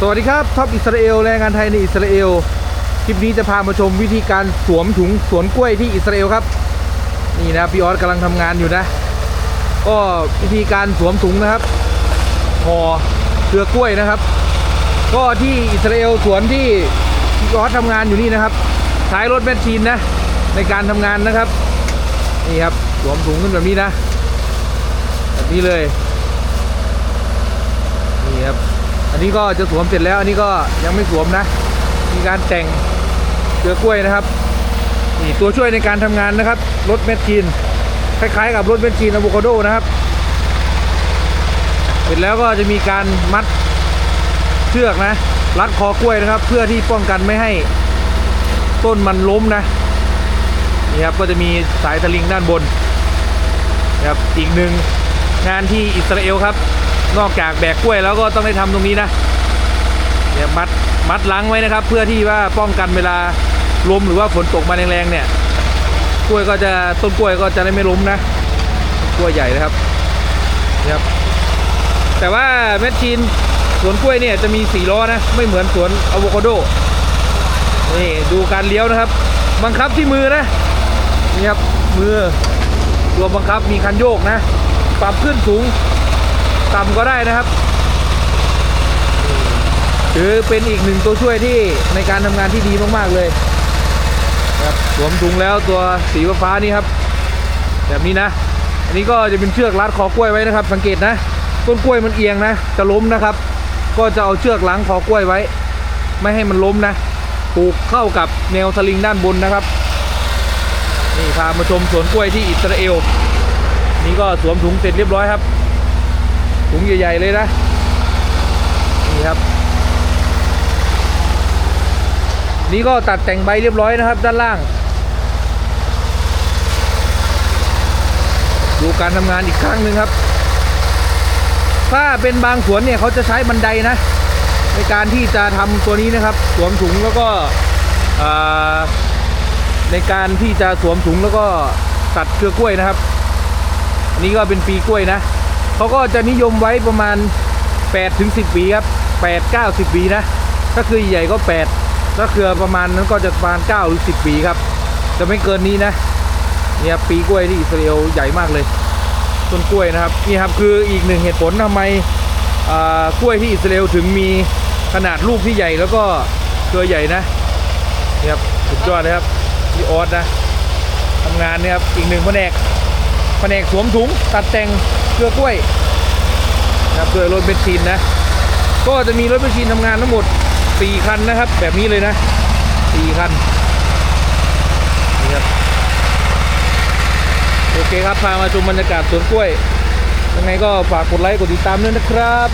สวัสดีครับท็อปอิสราเอลแรงงานไทยในอิสราเอลคลิปนี้จะพามาชมวิธีการสวมถุงสวนกล้วยที่อิสราเอลครับ นี่นะพี่ออสกำลังทำงานอยู่นะ ก็วิธีการสวมถุงนะครับห่อเครือกล้วยนะครับ ก็ที่อิสราเอลสวนที่พี่ออสทำงานอยู่นี่นะครับใช้รถแมชชีนนะในการทำงานนะครับนี่ครับสวมถุงขึ้นแบบนี้นะ แบบนี้เลยนี่ครับ อันนี้ก็จะสวมเสร็จแล้วอันนี้ก็ยังไม่สวมนะ มีการแต่งเกลือกล้วยนะครับนี่ตัวช่วยในการทำงานนะครับรถแมชชีนคล้ายๆ กับรถแมชชีนอะโวคาโดนะครับ เสร็จแล้วก็จะมีการมัดเชือกนะ รัดคอกล้วยนะครับ เพื่อที่ป้องกันไม่ให้ต้นมันล้มนะนี่ครับก็จะมีสายสลิงด้านบนนะครับอีกหนึ่งงานที่อิสราเอลครับ นอกจากแบกกล้วยแล้วก็ต้องได้ทำตรงนี้นะเนี่ยมัดมัดลังไว้นะครับ เพื่อที่ว่าป้องกันเวลาลมหรือว่าฝนตกมาแรงๆเนี่ย กล้วยก็จะต้นกล้วยก็จะได้ไม่ล้มนะ กล้วยใหญ่นะครับนี่ครับ แต่ว่าแมชชีนสวนกล้วยเนี่ยจะมีสี่ล้อนะ ไม่เหมือนสวนอะโวคาโดนี่ดูการเลี้ยวนะครับ บังคับที่มือนะนี่ครับมือตัวบังคับมีคันโยกนะ ปรับขึ้นสูง ต่ำก็ได้นะครับถือเป็นอีกหนึ่งตัวช่วยที่ในการทำงานที่ดีมากๆเลยครับสวมถุงแล้วตัวสีฟ้านี่ครับ แบบนี้นะ อันนี้ก็จะเป็นเชือกรัดคอกล้วยไว้นะครับ สังเกตนะต้นกล้วยมันเอียงนะ จะล้มนะครับ ก็จะเอาเชือกล้างคอกล้วยไว้ ไม่ให้มันล้มนะผูกเข้ากับแนวสลิงด้านบนนะครับนี่พามาชมสวนกล้วยที่อิสราเอลนี่ก็สวมถุงเสร็จเรียบร้อยครับ ถุงใหญ่ ๆ เลยนะ นี่ครับ นี่ก็ตัดแต่งใบเรียบร้อยนะครับ ด้านล่าง ดูการทำงานอีกครั้งหนึ่งครับ ถ้าเป็นบางสวนเนี่ยเขาจะใช้บันไดนะ ในการที่จะทำตัวนี้นะครับสวมถุงแล้วก็ในการที่จะสวมถุงแล้วก็ตัดเครือกล้วยนะครับ อันนี้ก็เป็นปีกล้วยนะ เขาก็จะนิยมไว้ประมาณ8ถึง10ปีครับ8 9 10ปีนะถ้าคือใหญ่ก็ 8 ถ้าเครือประมาณนั้นก็จะประมาณ9หรือ10 ปีครับ จะไม่เกินนี้นะเนี่ยปีกล้วยที่อิสราเอลใหญ่มากเลยต้นกล้วยนะครับนี่ครับคืออีกหนึ่งเหตุผลทำไมอ่ากล้วยที่อิสราเอลถึงมีขนาดลูกที่ใหญ่แล้วก็เครือใหญ่นะนี่ครับสุดยอดเลยครับพี่ออสนะทำงานเนี่ยครับอีกหนึ่งแผนก แผนกสวมถุงตัดแต่งเกลือกล้วยนะครับโดยรถเบนซินนะก็จะมีรถเบนซินทำงานทั้งหมด 4 คันนะครับ แบบนี้เลยนะ 4 คันนี่ครับโอเคครับพามาชมบรรยากาศสวนกล้วยยังไงก็ฝากกดไลค์กดติดตามด้วยนะครับ